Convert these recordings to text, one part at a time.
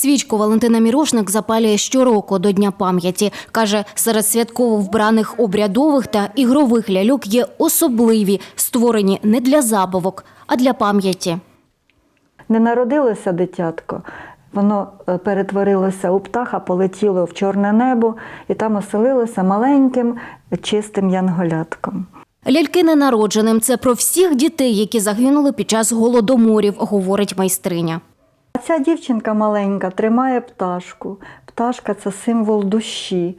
Свічку Валентина Мірошник запалює щороку до Дня пам'яті. Каже, серед святково вбраних обрядових та ігрових ляльок є особливі, створені не для забавок, а для пам'яті. Не народилося дитятко, воно е, перетворилося у птаха, полетіло в чорне небо і там оселилося маленьким чистим янголятком. Ляльки ненародженим – це про всіх дітей, які загинули під час голодоморів, говорить майстриня. Ця дівчинка маленька тримає пташку. Пташка це символ душі.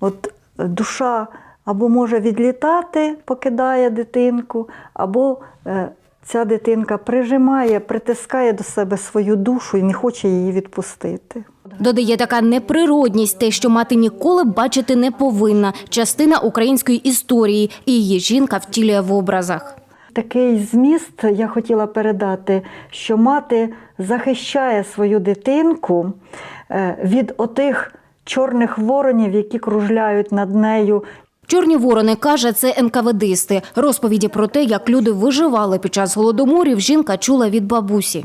От душа або може відлітати, покидає дитинку, або е, ця дитинка прижимає, притискає до себе свою душу і не хоче її відпустити. Додає така неприродність, те, що мати ніколи бачити не повинна, частина української історії, і її жінка втілює в образах. Такий зміст я хотіла передати, що мати захищає свою дитинку е, від отих чорних воронів, які кружляють над нею. Чорні ворони каже, це НКВДисти. Розповіді про те, як люди виживали під час голодоморів, жінка чула від бабусі.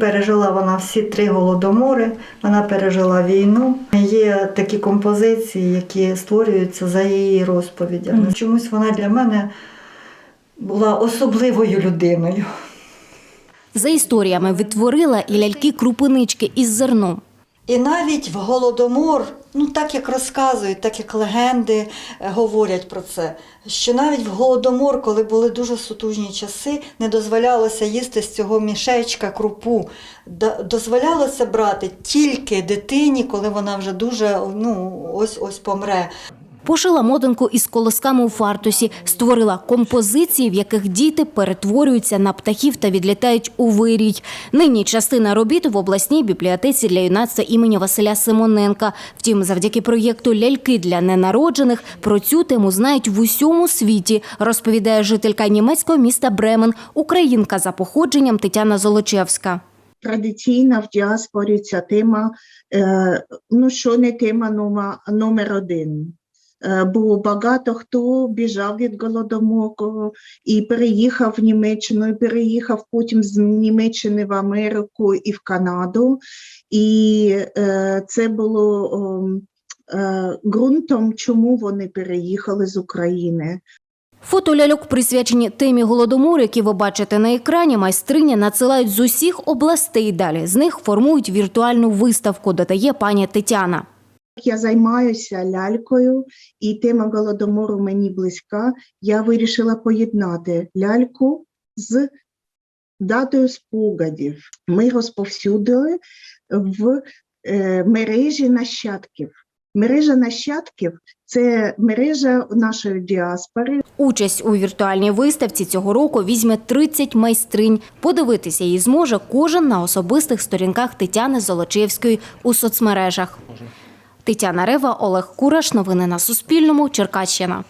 Пережила вона всі три голодомори, вона пережила війну. Є такі композиції, які створюються за її розповідями. Чомусь вона для мене була особливою людиною. За історіями відтворила і ляльки-крупинички із зерном. І навіть в голодомор, ну так як розказують, так як легенди е, говорять про це, що навіть в голодомор, коли були дуже сутужні часи, не дозволялося їсти з цього мішечка крупу. Дозволялося брати тільки дитині, коли вона вже дуже ну, ось ось помре. Пошила мотанку із колосками у фартусі, створила композиції, в яких діти перетворюються на птахів та відлітають у вирій. Нині частина робіт в обласній бібліотеці для юнацтва імені Василя Симоненка. Втім, завдяки проєкту Ляльки для ненароджених про цю тему знають в усьому світі, розповідає жителька німецького міста Бремен, українка за походженням Тетяна Золочевська. традиційна в діаспорі ця тема, е, ну що не тема номер один. Е, Бо багато хто біжав від голодомору і переїхав в Німеччину, і переїхав потім з Німеччини в Америку і в Канаду. І е, це було е, ґрунтом, чому вони переїхали з України. Фото ляльок присвячені темі голодомору, які ви бачите на екрані. Майстрині надсилають з усіх областей. Далі з них формують віртуальну виставку, додає пані Тетяна. Я займаюся лялькою, і тема голодомору мені близька. Я вирішила поєднати ляльку з датою спогадів. Ми розповсюдили в е, мережі нащадків. Мережа нащадків це мережа нашої діаспори, Участь у віртуальній виставці цього року візьме 30 майстринь. Подивитися її зможе кожен на особистих сторінках Тетяни Золочевської у соцмережах. Тетяна Рева, Олег Кураш. Новини на Суспільному. Черкащина.